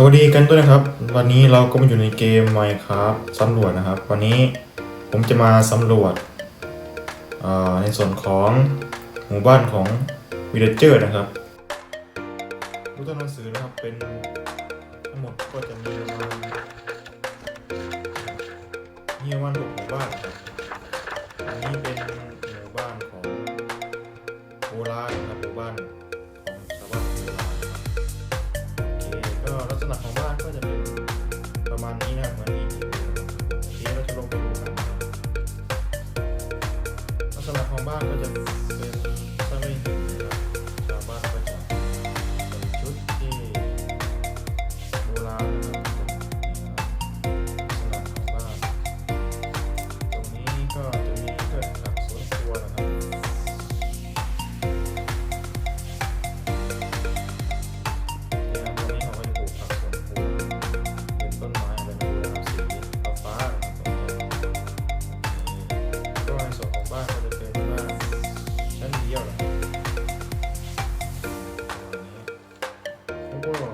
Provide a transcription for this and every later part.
สวัสดีกันด้วยนะครับ วันนี้เราก็มาอยู่ในเกม Minecraft สำรวจนะครับ วันนี้ผมจะมาสำรวจในส่วนของหมู่บ้านของวิลเลเจอร์นะครับรูปต้นหนังสือนะครับเป็นทั้งหมดก็จะมีประมาณมีประมาณหกหมู่บ้านอันนี้เป็นหมู่บ้านของโบราณนะครับหมู่บ้าน ก็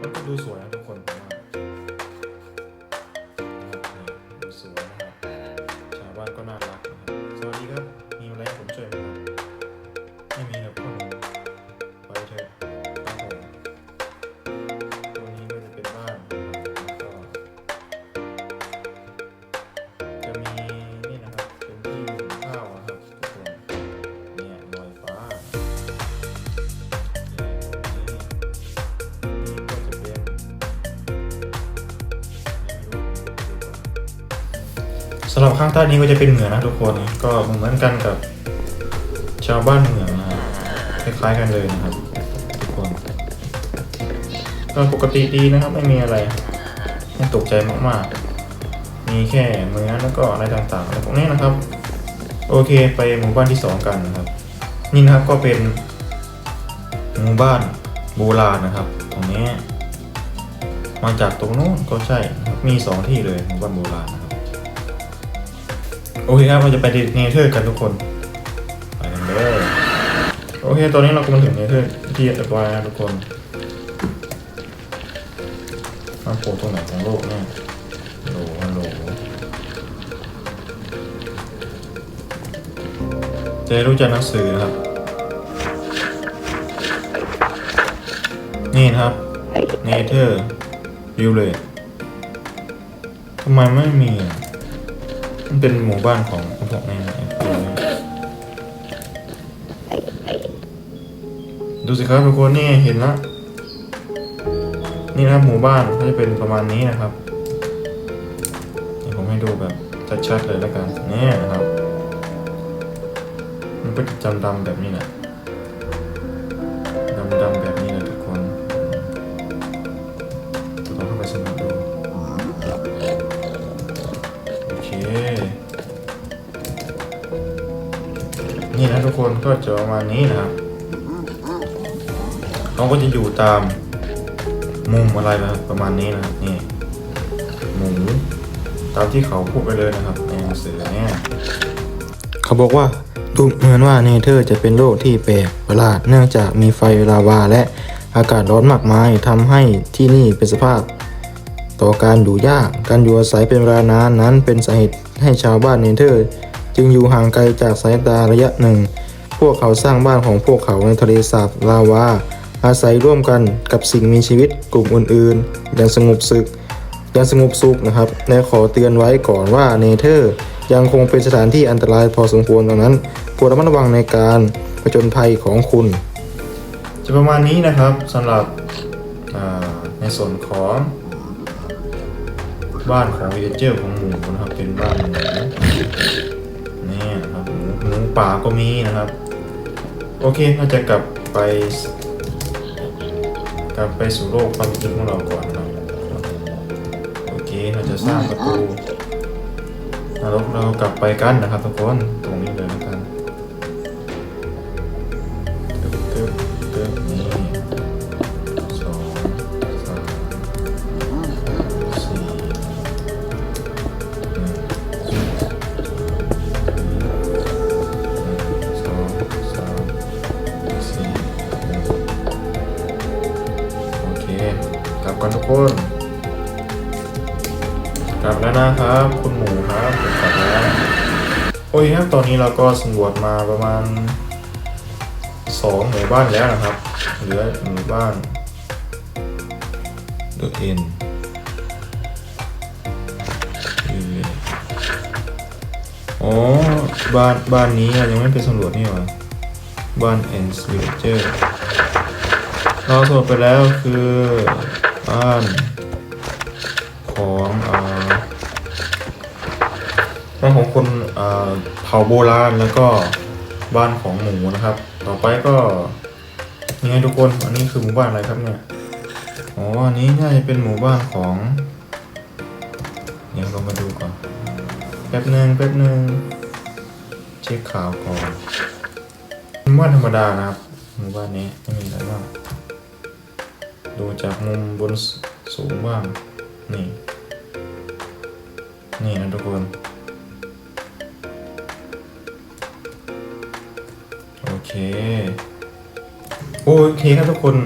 มันก็ดูสวย สำหรับข้างใต้นี้ก็จะเป็นเหมือนะทุกคนก็เหมือนกันกับชาวบ้านเหมือนะครับคล้ายๆกันเลยนะครับทุกคนก็ปกติดีนะครับไม่มีอะไรไม่ตกใจมากๆ มีแค่เนื้อแล้วก็อะไรต่างๆอะไรพวกนี้นะครับ โอเคไปหมู่บ้านที่สองกันนะครับ นี่นะครับก็เป็นหมู่บ้านโบราณนะครับ ตรงนี้ มาจากตรงนู้นก็ใช่มีสองที่เลยหมู่บ้านโบราณนะ โอเคครับเราจะไปเนเธอร์กันทุกคนไปกันเลยโอเคตอนนี้เราก็มาถึงเนเธอร์ที่เรียบร้อยแล้วทุกคนมาโผล่ตรงไหนของโลกเนี่ยลโหลฮัลโหลเจะรู้จักหนังสือนะครับ นี่ครับเนเธอร์วิวเลยทำไมไม่มีอะ มันเป็นหมู่บ้านของพวกนี้นะดูสิครับทุกคนนี่เห็นละนี่นะครับหมู่บ้านก็จะเป็นประมาณนี้นะครับผมให้ดูแบบชัดๆเลยแล้วกันนี่นะครับ มันก็จะดำแบบนี้แหละ นี่นะทุกคนก็จะประมาณนี้นะครับเขาก็จะอยู่ตามมุมอะไรนะครับประมาณนี้นะครับนี่หมูตามที่เขาพูดไปเลยนะครับในหนังสือเนี่ยเขาบอกว่าดูเหมือนว่าเนเธอร์จะเป็นโลกที่แปลกประหลาดเนื่องจากมีไฟลาวาและอากาศร้อนมากมายทำให้ที่นี่เป็นสภาพ ต่อการอยู่ยาก การอยู่อาศัยเป็นเวลานานนั้นเป็นสาเหตุให้ชาวบ้านเนเธอร์ จึงอยู่ห่างไกลจากสายตาระยะหนึ่ง พวกเขาสร้างบ้านของพวกเขาในทะเลสาบลาวา อาศัยร่วมกันกับสิ่งมีชีวิตกลุ่มอื่นๆ อย่างสงบศึกอย่างสงบสุขนะครับและขอเตือนไว้ก่อนว่าเนเธอร์ยังคงเป็นสถานที่อันตรายพอสมควรดังนั้นโปรระมัดระวังในการผจญภัยของคุณ จะประมาณนี้นะครับสำหรับในส่วนของบ้านของวิเจอร์ของหมูนะครับเป็นบ้านหมู ป่าก็มีนะครับ โอเคเราจะกลับไป กลับไปสู่โลกความจริงของเราก่อนนะครับโอเคเราจะสร้างประตูนรกเรากลับไปกันนะครับทุกคนตรง กันทุกคนกลับแล้วนะครับ คุณหมูครับผมกลับแล้วโอ้ยครับตอนนี้เราก็สำรวจมาประมาณสองหมู่บ้านแล้วนะครับเหลือหมู่บ้าน The N อ๋อบ้านบ้านนี้ยังไม่ไปสำรวจนี่หว่าบ้าน N Villager เราสำรวจไปแล้วคือ บ้านของอ่าบ้านของคนอ่าเผ่าโบราณแล้วก็บ้านของหมูนะครับ ต่อไปก็ยังไงทุกคนอันนี้คือหมู่บ้านอะไรครับเนี่ยอ๋ออันนี้น่าจะเป็นหมู่บ้านของเดี๋ยวเรามาดูก่อนแป๊บหนึ่งแป๊บหนึ่งเช็คข่าวก่อนหมู่บ้านธรรมดานะครับหมู่บ้านนี้ไม่มีอะไรมาก ดูจากมุมบนสูงบ้าง นี่ นี่นะทุกคน โอเค โอเคครับทุกคน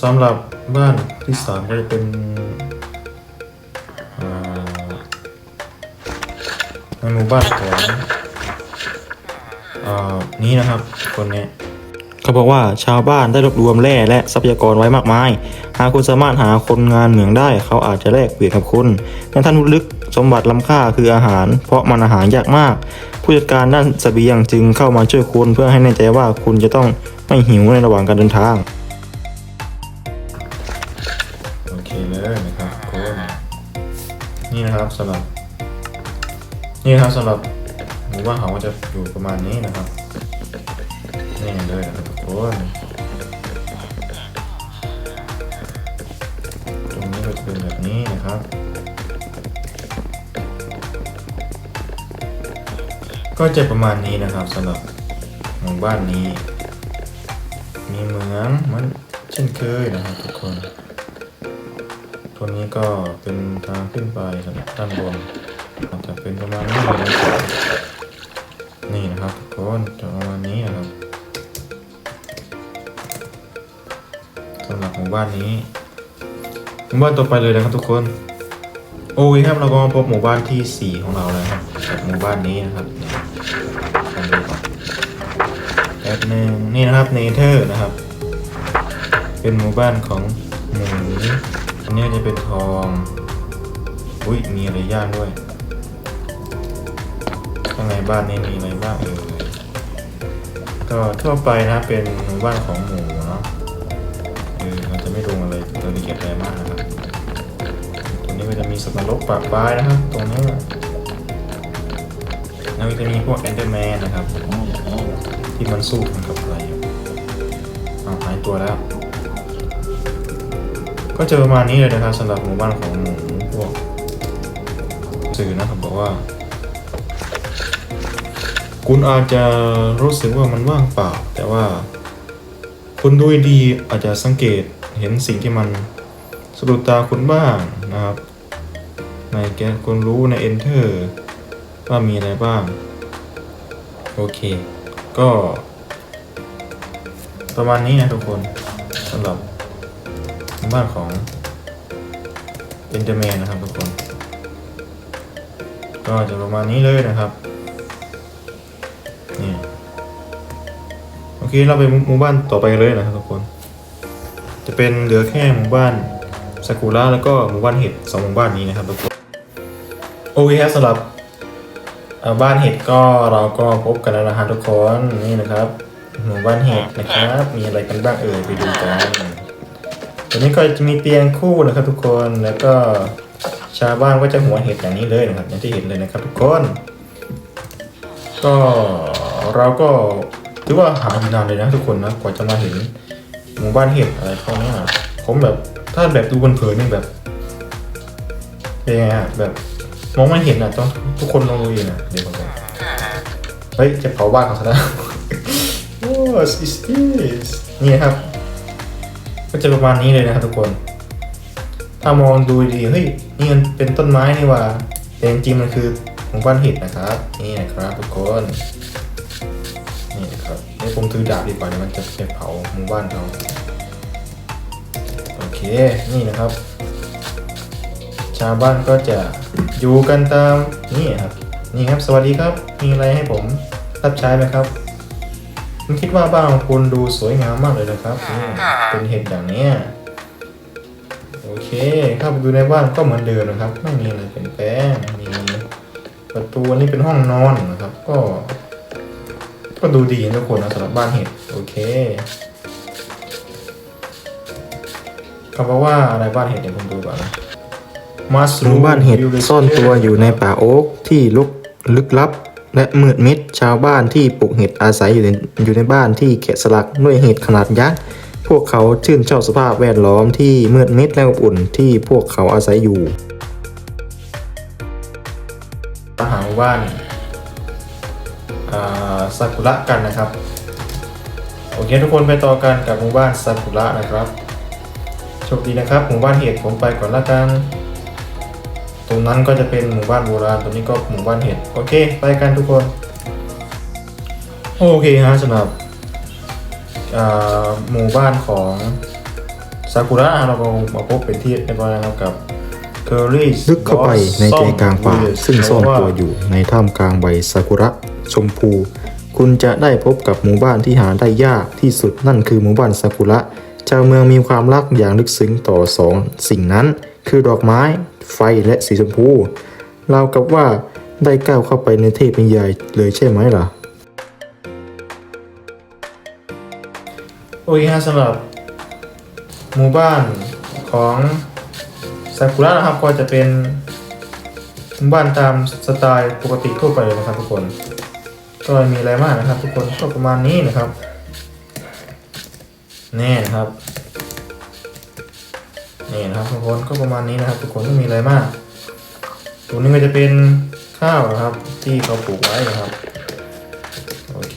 สำหรับบ้านที่สามก็จะเป็นในหมู่บ้านของอ่านี้นะครับคนนี้ เขาบอกว่าชาวบ้านได้รวบรวมแร่และทรัพยากรไว้มากมาย หากคุณสามารถหาคนงานเหมืองได้ เขาอาจจะแลกเปลี่ยนกับคุณในท่านลึกสมบัติล้ำค่าคืออาหาร เพราะมันอาหารยากมาก ผู้จัดการด้านเสบียงจึงเข้ามาช่วยคุณเพื่อให้แน่ใจว่าคุณจะต้องไม่หิวในระหว่างการเดินทางโอเคเลยนะครับทุกคนนี่นะครับสำหรับ นี่นะครับสำหรับหมู่บ้านเขาจะอยู่ประมาณนี้นะครับนี่เลยนะครับ ตรงนี้ก็จะเป็นแบบนี้นะครับ ก็จะประมาณนี้นะครับสำหรับหมู่บ้านนี้ มีเหมืองเหมันเช่นเคยนะครับทุกคนตัวนี้ก็เป็นทางขึ้นไปครับด้านบนอาจจะเป็นประมาณนี้เลยนะครับนี่นะครับทุกคนประมาณนี้นะครับ สำหรับหมู่บ้านนี้หมู่บ้านต่อไปเลยนะครับทุกคน โอเคครับเราก็มาพบหมู่บ้านที่ 4 ของเราแล้วครับหมู่บ้านนี้นะครับลองดูก่อนแป๊บนึงนี่นะครับเนเธอร์นะครับ เป็นหมู่บ้านของหมูอันนี้จะเป็นทองอุ้ยมีอะไรย่างด้วยข้างในบ้านนี้มีอะไรบ้างเอ่ยก็ทั่วไปนะเป็นหมู่บ้านของหมู ตัวละเอียดอะไรมากนะครับตรงนี้ก็จะมีสัตว์นรกปากปลายนะครับตรงนี้แล้วก็จะมีพวกแอนเดอร์แมนนะครับที่มันสู้กันกับอะไรอยู่อ้าวหายตัวแล้ว ก็จะประมาณนี้เลยนะครับสำหรับหมู่บ้านของหมูพวกสื่อนะครับบอกว่า คุณอาจจะรู้สึกว่ามันว่างเปล่า แต่ว่าคุณดูดีอาจจะสังเกต เห็นสิ่งที่มันสะดุดตาคุณบ้างนะครับ ในแกนคุณรู้ใน Enter ว่ามีอะไรบ้าง โอเค ก็ ประมาณนี้นะทุกคนสำหรับบ้านของเอนเ r อร์แมนนะครับทุกคน ก็จะประมาณนี้เลยนะครับนี่โอเคเราไปหมู่บ้านต่อไปเลยนะครับทุกคน เป็นเหลือแค่หมู่บ้านซากุระแล้วก็หมู่บ้านเห็ดสองหมู่บ้านนี้นะครับทุกคนโอเคครับสำหรับเอ่บ้านเห็ดก็เราก็พบกันแล้วนะฮะทุกคนนี่นะครับหมู่บ้านเห็ดนะครับมีอะไรกันบ้างเอ่ยไปดูกันตัวนี้ก็จะมีเตียงคู่นะครับทุกคนแล้วก็ชาวบ้านก็จะหัวเห็ดอย่างนี้เลยนะครับอย่างที่เห็นเลยนะครับทุกคน ก็เราก็ถือว่าหาอยู่นานเลยนะทุกคนนะกว่าจะมาเห็น หมู่บ้านเห็ดอะไรพวกนี้นะผมแบบถ้าแบบดูเผินๆนี่แบบเป็นไงอะแบบมองไม่เห็นอะต้องทุกคนลองดูเองนะเดี๋ยวผมจะเฮ้ยจะเผาบ้านเขาซะแล้ว What is this นี่นะครับ ก็จะประมาณนี้เลยนะครับทุกคน ถ้ามองดูดีๆเฮ้ยนี่มันเป็นต้นไม้นี่หว่าแต่จริงๆมันคือหมู่บ้านเห็ดนะครับ นี่นะครับทุกคนนี่ ผมถือดาบดีกว่าเดี๋ยวมันจะไปเผาหมู่บ้านเขาโอเคนี่นะครับ ชาวบ้านก็จะอยู่กันตามนี่ครับนี่ครับ สวัสดีครับมีอะไรให้ผมรับใช้ไหมครับผมคิดว่าบ้านของคุณดูสวยงามมากเลยนะครับนี่เป็นเห็ดอย่างเนี้ยโอเคเข้าไปดูในบ้านก็เหมือนเดิมนะครับ ไม่มีอะไรเปลี่ยนแปลงมีประตูอันนี้เป็นห้องนอนนะครับ ก็ ก็ดูดีนะทุกคนนะสำหรับบ้านเห็ดโอเคเขาบอกว่าอะไรบ้านเห็ดเดี๋ยวผมดูก่อนนะหมู่บ้านเห็ดซ่อนตัวอยู่ในป่าโอ๊กที่ลุกลึกลับ และมืดมิดชาวบ้านที่ปลูกเห็ดอาศัยอยู่ในอยู่ในบ้านที่แกะสลักด้วยเห็ดขนาดยักษ์พวกเขาชื่นชอบสภาพแวดล้อมที่มืดมิดและอบอุ่นที่พวกเขาอาศัยอยู่อาหารหมู่บ้านอ่า ซากุระกันนะครับ โอเคทุกคนไปต่อกันกับหมู่บ้านซากุระนะครับโชคดีนะครับหมู่บ้านเห็ดผมไปก่อนละกัน ตรงนั้นก็จะเป็นหมู่บ้านโบราณตรงนี้ก็หมู่บ้านเห็ดโอเค ไปกันทุกคน โอเคฮะสำหรับหมู่บ้านของซากุระเราก็มาพบเป็นที่เรียบร้อยแล้วนะครับกับ ลึกเข้าไปในใจกลางป่าซึ่งซ่อนตัวอยู่ในท่ามกลางใบซากุระชมพู คุณจะได้พบกับหมู่บ้านที่หาได้ยากที่สุดนั่นคือหมู่บ้านซากุระชาวเมืองมีความรักอย่างลึกซึ้งต่อสองสิ่งนั้น คือดอกไม้ ไฟและสีชมพูราวกับว่าได้ก้าวเข้าไปในเทพนิยายเลยใช่ไหมล่ะ โอเคฮะสำหรับ หมู่บ้านของ ซากุระนะครับก็จะเป็นหมู่บ้านตามสไตล์ปกติทั่วไปเลยนะครับทุกคน ก็ไม่มีอะไรมากนะครับ ทุกคนก็ประมาณนี้นะครับนี่นะครับนี่นะครับทุกคนก็ประมาณนี้นะครับ ทุกคนไม่มีอะไรมากตรงนี้ก็จะเป็นข้าวนะครับ ที่เขาปลูกไว้นะครับโอเค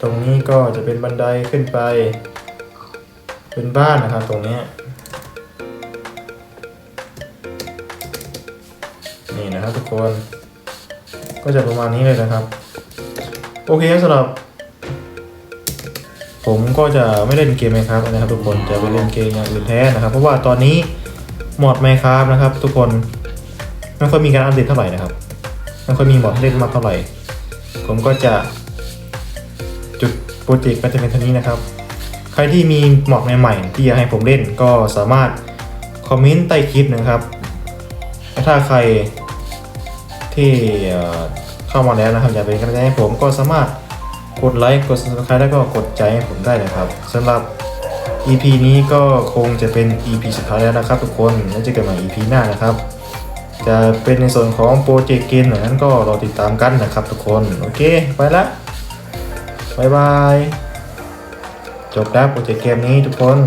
ตรงนี้ก็จะเป็นบันไดขึ้นไป เป็นบ้านนะครับตรงนี้ ครับทุกคน ก็จะประมาณนี้เลยนะครับ โอเคสำหรับ ผมก็จะไม่เล่นเกมไมครับนะครับ ทุกคนจะไปเล่นเกมอย่างอื่นแทนนะครับ เพราะว่าตอนนี้มอดไมครับนะครับ ทุกคนไม่ค่อยมีการอัปเดตเท่าไหร่นะครับไม่ค่อยมีมอดให้เล่นมากเท่าไหร่ ผมก็จะ จุดโปรเจกต์ก็จะเป็นเท่านี้นะครับ ใครที่มีหมอดใหม่ๆที่อยากให้ผมเล่นก็สามารถคอมเมนต์ใต้คลิปนะครับและถ้าใคร ที่เข้ามาแล้วนะครับ อยากเป็นกำลังใจให้ผมก็สามารถกดไลค์กด subscribe แล้วก็กดใจให้ผมได้นะครับสำหรับ EP นี้ก็คงจะเป็น EP สุดท้ายแล้วนะครับ ทุกคนแล้วเจอกันใหม่ EP หน้านะครับจะเป็นในส่วนของโปรเจกต์เกมไหนนั้นก็รอติดตามกันนะครับทุกคน โอเค ไปละบายบาย จบแล้วโปรเจกต์เกมนี้ทุกคน